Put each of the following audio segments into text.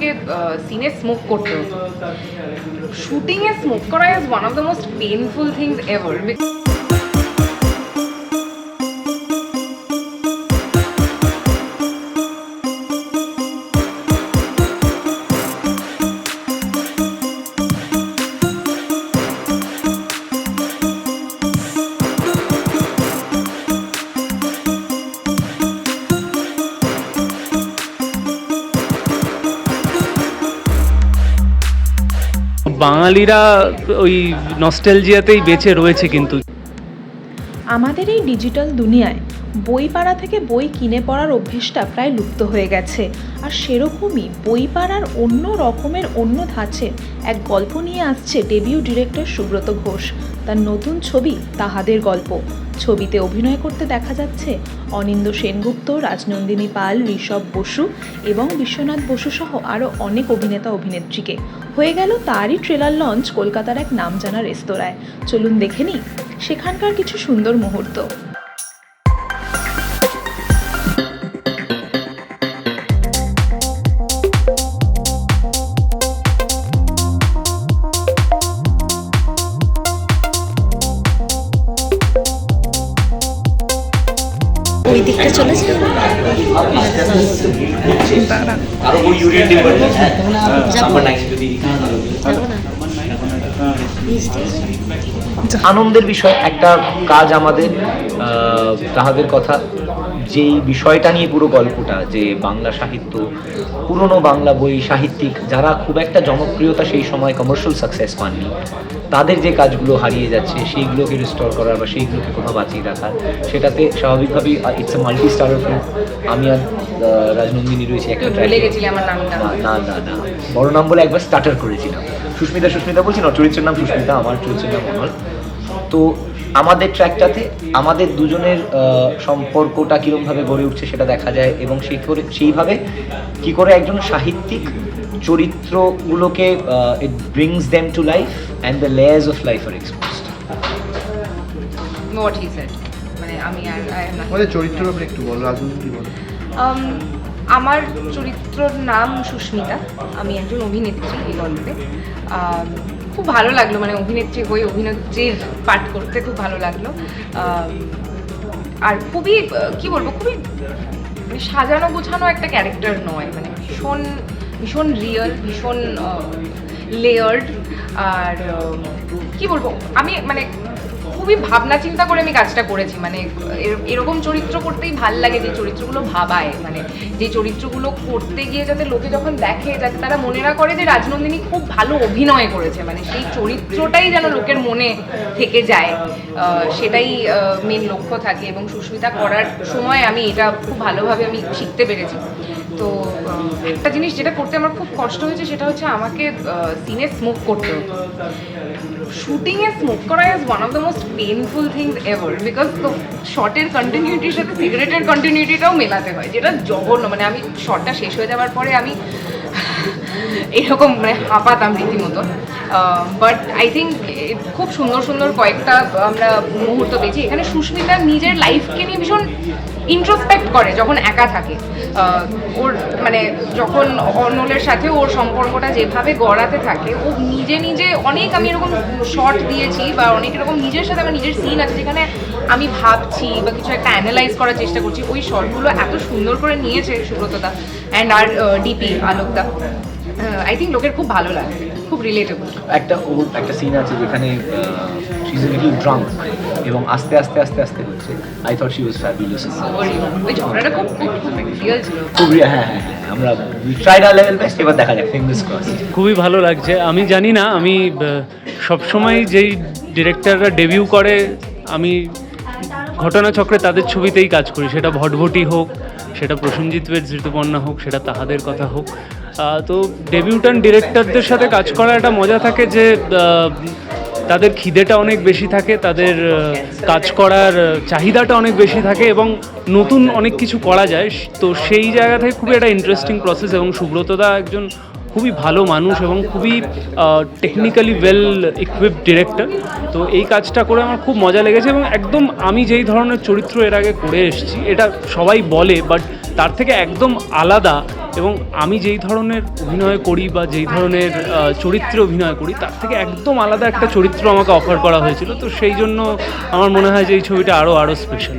আমাকে সিনে স্মোক করতে হতো। শুটিংয়ে স্মোক করা is one of the most painful things ever বাঙালিরা ওই নস্টেলজিয়াতেই বেঁচে রয়েছে কিন্তু। আমাদের এই ডিজিটাল দুনিয়ায় বই পাড়া থেকে বই কিনে পড়ার অভ্যেসটা প্রায় লুপ্ত হয়ে গেছে। আর সেরকমই বই পাড়ার অন্য রকমের অন্য ধাঁচে এক গল্প নিয়ে আসছে ডেবিউ ডিরেক্টর সুব্রত ঘোষ। তার নতুন ছবি তাহাদের গল্প। ছবিতে অভিনয় করতে দেখা যাচ্ছে অনিন্দ সেনগুপ্ত, রাজনন্দিনী পাল, ঋষভ বসু এবং বিশ্বনাথ বসু সহ আরও অনেক অভিনেতা অভিনেত্রীকে। হয়ে গেল তারই ট্রেলার লঞ্চ কলকাতার এক নামজানা রেস্তোরাঁয়। চলুন দেখে নিই সেখানকার কিছু সুন্দর মুহূর্ত। ওই দিকটা যাব নাম্বার 9 যদি যাব না ভিজতে আনন্দের বিষয় একটা কাজ আমাদের তাহাদের কথা। যেই বিষয়টা নিয়ে পুরো গল্পটা যে বাংলা সাহিত্য পুরনো বাংলা বই সাহিত্যিক যারা খুব একটা জনপ্রিয়তা সেই সময় কমার্শিয়াল সাকসেস পাননি তাদের যে কাজগুলো হারিয়ে যাচ্ছে সেইগুলোকে রিস্টোর করার বা সেইগুলোকে কোথাও বাঁচিয়ে রাখার সেটাতে স্বাভাবিকভাবেই it's a multi star film আমি আর রাজনন্দিনী রয়েছে একটা না না না বড় নাম বলে একবার স্টার্টার করেছিলাম। সুস্মিতা সুস্মিতা বলছি না চরিত্রের নাম সুস্মিতা আমার চরিত্রের নাম অনল তো আমাদের ট্র্যাকটাতে আমাদের দুজনের সম্পর্কটা কীরকমভাবে গড়ে উঠছে সেটা দেখা যায় এবং সেই করে সেইভাবে কী করে একজন সাহিত্যিক চরিত্রগুলোকে it brings them to life and the layers of life are exposed what he said মানে আমি আর I am আমাদের চরিত্রের ব্যাপারে একটু বলো রাজনীতি বলো। Um, আমার চরিত্রর নাম সুস্মিতা আমি একজন অভিনেত্রী এই গল্পে। Um, খুব ভালো লাগল মানে অভিনেত্রী হয়ে অভিনেত্রীর পাঠ করতে খুব ভালো লাগল। আর খুবই কি বলব, খুবই মানে সাজানো গোছানো একটা ক্যারেক্টার নয় মানে ভীষণ ভীষণ রিয়েল ভীষণ লেয়ার্ড আর কি বলব, আমি মানে খুবই ভাবনা চিন্তা করে আমি কাজটা করেছি। মানে এর- এরকম চরিত্র করতেই ভালো লাগে যে চরিত্রগুলো ভাবায়। মানে যে চরিত্রগুলো করতে গিয়ে যাতে লোকে যখন দেখে, যাতে তারা মনে না করে যে রাজনন্দিনী খুব ভালো অভিনয় করেছে। মানে সেই চরিত্রটাই যেন লোকের মনে থেকে যায়। সেটাই মেন লক্ষ্য থাকে এবং সুস্মিতা করার সময় আমি এটা খুব ভালোভাবে আমি শিখতে পেরেছি। তো একটা জিনিস যেটা করতে আমার খুব কষ্ট হয়েছে সেটা হচ্ছে আমাকে সিনে স্মোক করতে হতো। শুটিংয়ে স্মোক করা is one of the most painful things ever because তো শর্টের কন্টিনিউটির সাথে সিগারেটের কন্টিনিউটিটাও মেলাতে হয়, যেটা জঘন্য। মানে আমি শর্টটা শেষ হয়ে যাওয়ার পরে আমি এরকম মানে হাঁপাতাম রীতিমতো। বাট আই থিঙ্ক খুব সুন্দর সুন্দর কয়েকটা আমরা মুহূর্ত পেয়েছি। এখানে সুস্মিতা নিজের লাইফকে নিয়ে ভীষণ ইন্ট্রোস্পেক্ট করে যখন একা থাকে। ওর মানে যখন অনলের সাথে ওর সম্পর্কটা যেভাবে গড়াতে থাকে, ও নিজে নিজে অনেক আমি এরকম শর্ট দিয়েছি বা অনেক এরকম নিজের সাথে আমার নিজের সিন আছে যেখানে আমি ভাবছি বা কিছু একটা অ্যানালাইজ করার চেষ্টা করছি, ওই শর্টগুলো এত সুন্দর করে নিয়েছে সুব্রতদা অ্যান্ড আর ডিপি আলোকদা। আই থিঙ্ক লোকের খুব ভালো লাগে খুব রিলেটেবল একটা ওর একটা সিন আছে যেখানে শিজ লিটল ড্রাঙ্ক এবং আস্তে আস্তে আস্তে আস্তে হচ্ছে। I thought she was fabulous ওই ঝগড়াটা খুব রিয়েল ছিল। খুব হ্যাঁ হ্যাঁ হ্যাঁ আমরা ট্রাইড আর লেভেল বেস্ট এবার দেখা যাক ফিঙ্গার্স ক্রস খুবই ভালো লাগছে। আমি জানি না আমি সবসময় যেই ডিরেক্টররা ডেবিউ করে আমি ঘটনাচক্রে তাদের ছবিতেই কাজ করি সেটা ভটভটি হোক সেটা প্রসেনজিৎ বেদ ঋতুপর্ণা হোক, সেটা তাহাদের কথা হোক। তো ডেবিউটান ডিরেক্টরদের সাথে কাজ করার একটা মজা থাকে যে তাদের খিদেটা অনেক বেশি থাকে, তাদের কাজ করার চাহিদাটা অনেক বেশি থাকে এবং নতুন অনেক কিছু করা যায়। তো সেই জায়গা থেকে খুবই একটা ইন্টারেস্টিং প্রসেস এবং সুব্রতদা একজন খুবই ভালো মানুষ এবং খুবই টেকনিক্যালি ওয়েল ইকুইপ ডিরেক্টর তো এই কাজটা করে আমার খুব মজা লেগেছে এবং একদম আমি যেই ধরনের চরিত্র এর আগে করে এসেছি, এটা সবাই বলে বাট তার থেকে একদম আলাদা এবং আমি যেই ধরনের অভিনয় করি বা যেই ধরনের চরিত্রে অভিনয় করি, তার থেকে একদম আলাদা একটা চরিত্র আমাকে অফার করা হয়েছিল। তো সেই জন্য আমার মনে হয় যে এই ছবিটা আরও আরও স্পেশাল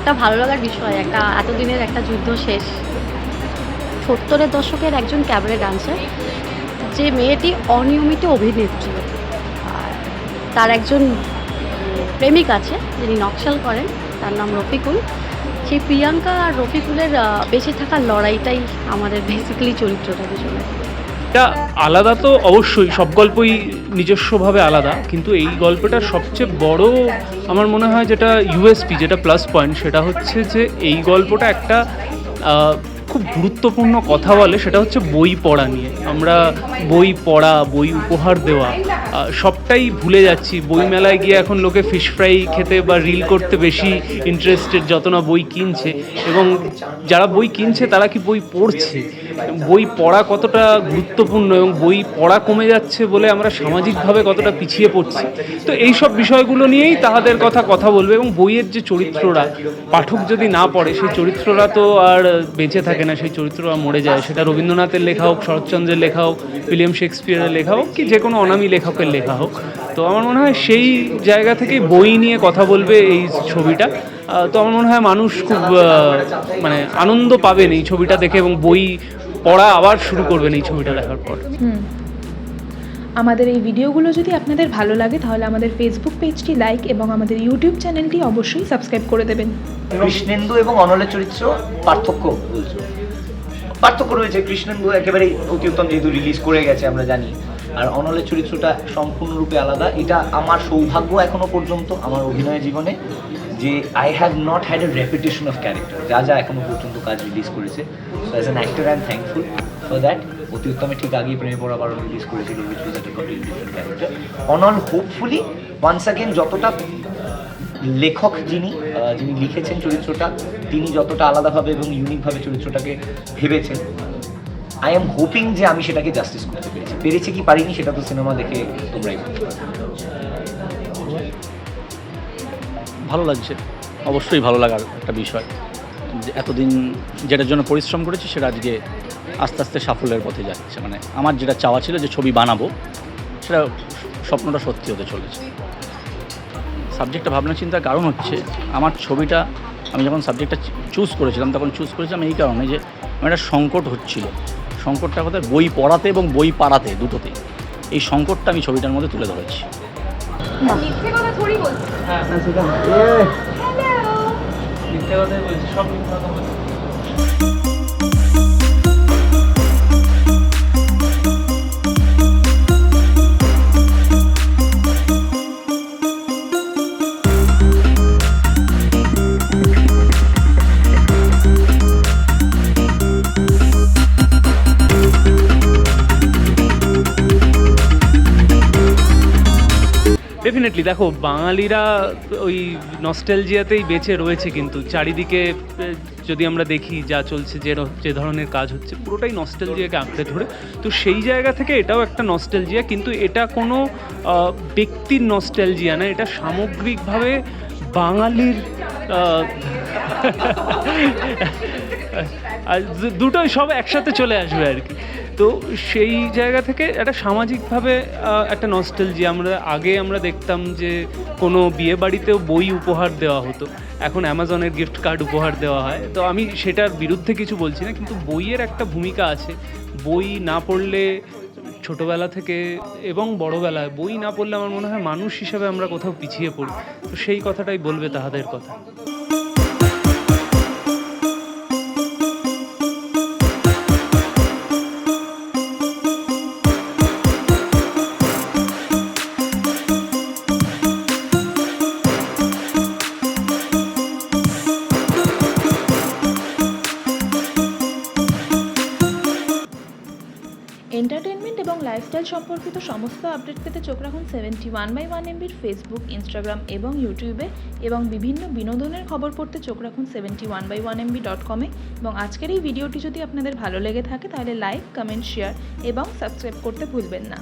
একটা ভালো লাগার বিষয়, একটা এতদিনের একটা যুদ্ধ শেষ। সত্তরের দশকের একজন ক্যাবারে ডান্সার যে মেয়েটি অনিয়মিত অভিনেত্রী। আর তার একজন প্রেমিক আছে, যিনি নকশাল করেন, তার নাম রফিকুল। সেই প্রিয়াঙ্কা আর রফিকুলের বেঁচে থাকার লড়াইটাই আমাদের বেসিক্যালি চরিত্রটা পিছনে এটা আলাদা তো অবশ্যই, সব গল্পই নিজস্বভাবে আলাদা, কিন্তু এই গল্পটার সবচেয়ে বড় আমার মনে হয় যেটা ইউএসপি যেটা প্লাস পয়েন্ট সেটা হচ্ছে যে এই গল্পটা একটা খুব গুরুত্বপূর্ণ কথা বলে, সেটা হচ্ছে বই পড়া নিয়ে। আমরা বই পড়া, বই উপহার দেওয়া সবটাই ভুলে যাচ্ছি। বই মেলায় গিয়ে এখন লোকে ফিশ ফ্রাই খেতে বা রিল করতে বেশি ইন্টারেস্টেড যত না বই কিনছে। এবং যারা বই কিনছে, তারা কি বই পড়ছে? বই পড়া কতটা গুরুত্বপূর্ণ এবং বই পড়া কমে যাচ্ছে বলে আমরা সামাজিকভাবে কতটা পিছিয়ে পড়ছি? তো এই সব বিষয়গুলো নিয়েই তাহাদের কথা কথা বলবে এবং বইয়ের যে চরিত্ররা, পাঠক যদি না পড়ে, সেই চরিত্ররা তো আর বেঁচে থাকে না, সেই চরিত্ররা মরে যায়। সেটা রবীন্দ্রনাথের লেখা হোক, শরৎচন্দ্রের লেখা হোক উইলিয়াম শেক্সপিয়ারের লেখা হোক, কি যে কোনো অনামী লেখকের লেখা হোক। তো আমার মনে হয় সেই জায়গা থেকে বই নিয়ে কথা বলবে এই ছবিটা। তো আমার মনে হয় মানুষ খুব মানে আনন্দ পাবেন এই ছবিটা দেখে এবং বই পড়া আবার শুরু করবেন এই ছবিটা দেখার পর। আমাদের এই ভিডিওগুলো যদি আপনাদের ভালো লাগে তাহলে আমাদের ফেসবুক পেজটি লাইক এবং আমাদের ইউটিউব চ্যানেলটি অবশ্যই সাবস্ক্রাইব করে দেবেন। কৃষ্ণেন্দু এবং অনলের চরিত্র পার্থক্য পার্থক্য রয়েছে কৃষ্ণেন্দু একেবারে অতি উত্তম যেহেতু রিলিজ করে গেছে আমরা জানি। আর অনলের চরিত্রটা সম্পূর্ণরূপে আলাদা। এটা আমার সৌভাগ্য এখনও পর্যন্ত, আমার অভিনয় জীবনে, যে I have not had a reputation of character যা যা এখনও পর্যন্ত কাজ রিলিজ করেছে। So as an actor I am thankful for that অতি উত্তমে ঠিক আগেই প্রেমে পড়া বারণ রিলিজ করেছিল which was different character Anal hopefully once again যতটা লেখক যিনি যিনি লিখেছেন চরিত্রটা, তিনি যতটা আলাদাভাবে এবং ইউনিকভাবে চরিত্রটাকে ভেবেছেন আই এম হোপিং যে আমি সেটাকে জাস্টিস করতে পেরেছি। পেরেছি কি পারিনি সেটা তো সিনেমা দেখে তোমরাই ভালো লাগছে। অবশ্যই ভালো লাগার একটা বিষয়। এতদিন যেটার জন্য পরিশ্রম করেছি সেটা আজকে আস্তে আস্তে সাফল্যের পথে যাচ্ছে। মানে আমার যেটা চাওয়া ছিল যে ছবি বানাবো, সেটা স্বপ্নটা সত্যি হতে চলেছে। সাবজেক্টটা ভাবনা চিন্তার কারণ হচ্ছে, আমার ছবিটা আমি যখন সাবজেক্টটা চুজ করেছিলাম, তখন চুজ করেছিলাম এই কারণে যে আমার একটা সংকট হচ্ছিল। সংকটটা কোথায়? বই পড়াতে এবং বই পাড়াতে দুটোতেই। এই সংকটটা আমি ছবিটার মধ্যে তুলে ধরেছি। মিথ্যে কথা মিথ্যে কথাই বলছি সব মিথ্যে কথা বলছি। ডেফিনেটলি দেখো বাঙালিরা ওই নস্টেলজিয়াতেই বেঁচে রয়েছে কিন্তু চারিদিকে যদি আমরা দেখি যা চলছে যে যে ধরনের কাজ হচ্ছে পুরোটাই নস্টেলজিয়াকে আঁকড়ে ধরে তো সেই জায়গা থেকে এটাও একটা নস্টেলজিয়া কিন্তু এটা কোনো ব্যক্তির নস্টেলজিয়া না এটা সামগ্রিকভাবে বাঙালির দুটোই সব একসাথে চলে আসবে আর কি তো সেই জায়গা থেকে একটা সামাজিকভাবে একটা নস্টেলজি আমরা, আগে আমরা দেখতাম যে কোনো বিয়ে বাড়িতেও বই উপহার দেওয়া হতো। এখন অ্যামাজনের গিফট কার্ড উপহার দেওয়া হয়। তো আমি সেটার বিরুদ্ধে কিছু বলছি না, কিন্তু বইয়ের একটা ভূমিকা আছে। বই না পড়লে ছোটোবেলা থেকে এবং বড়োবেলায়, বই না পড়লে আমার মনে হয় মানুষ হিসাবে আমরা কোথাও পিছিয়ে পড়ি। তো সেই কথাটাই বলবে তাহাদের কথা। লাইফস্টাইল সম্পর্কিত সমস্ত আপডেট পেতে চোখ রাখুন সেভেন্টি ওয়ান বাই ওয়ান এমবির ফেসবুক ইনস্টাগ্রাম এবং ইউটিউবে এবং বিভিন্ন বিনোদনের খবর পড়তে চোখ রাখুন seventy one by one MB dot কমে এবং আজকের এই ভিডিওটি যদি আপনাদের ভালো লেগে থাকে তাহলে লাইক কমেন্ট শেয়ার এবং সাবস্ক্রাইব করতে ভুলবেন না।